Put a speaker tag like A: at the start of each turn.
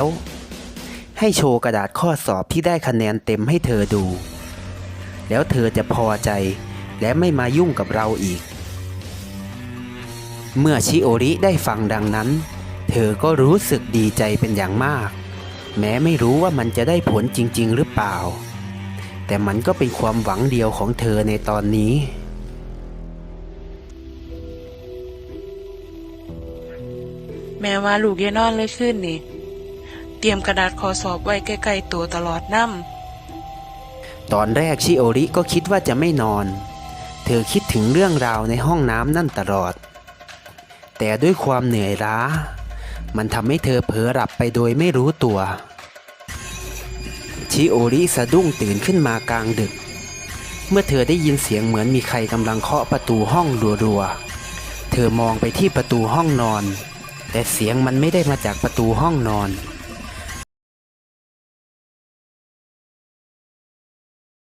A: แล้วให้โชว์กระดาษข้อสอบที่ได้คะแนนเต็มให้เธอดู แล้วเธอจะพอใจและไม่มายุ่งกับเราอีก เมื่อชิโอริได้ฟังดังนั้น เธอก็รู้สึกดีใจเป็นอย่างมาก แม้ไม่รู้ว่ามันจะได้ผลจริง ๆ หรือเปล่า แต่มันก็เป็นความหวังเดียวของเธอในตอนนี้
B: แม่ว่าลูกย่านอนเลยขึ้นนี่ เตรียมกระดาษขอสอบไว้ใกล้ๆตัวตลอดน้
A: ตอนแรกชิโอริก็คิดว่าจะไม่นอน เธอคิดถึงเรื่องราวในห้องน้ำนั่นตลอด แต่ด้วยความเหนื่อยล้า มันทำให้เธอเผลอหลับไปโดยไม่รู้ตัว ชิโอริสะดุ้งตื่นขึ้นมากลางดึก เมื่อเธอได้ยินเสียงเหมือนมีใครกำลังเคาะประตูห้องรัวๆ เธอมองไปที่ประตูห้องนอน แต่เสียงมันไม่ได้มาจากประตูห้องนอน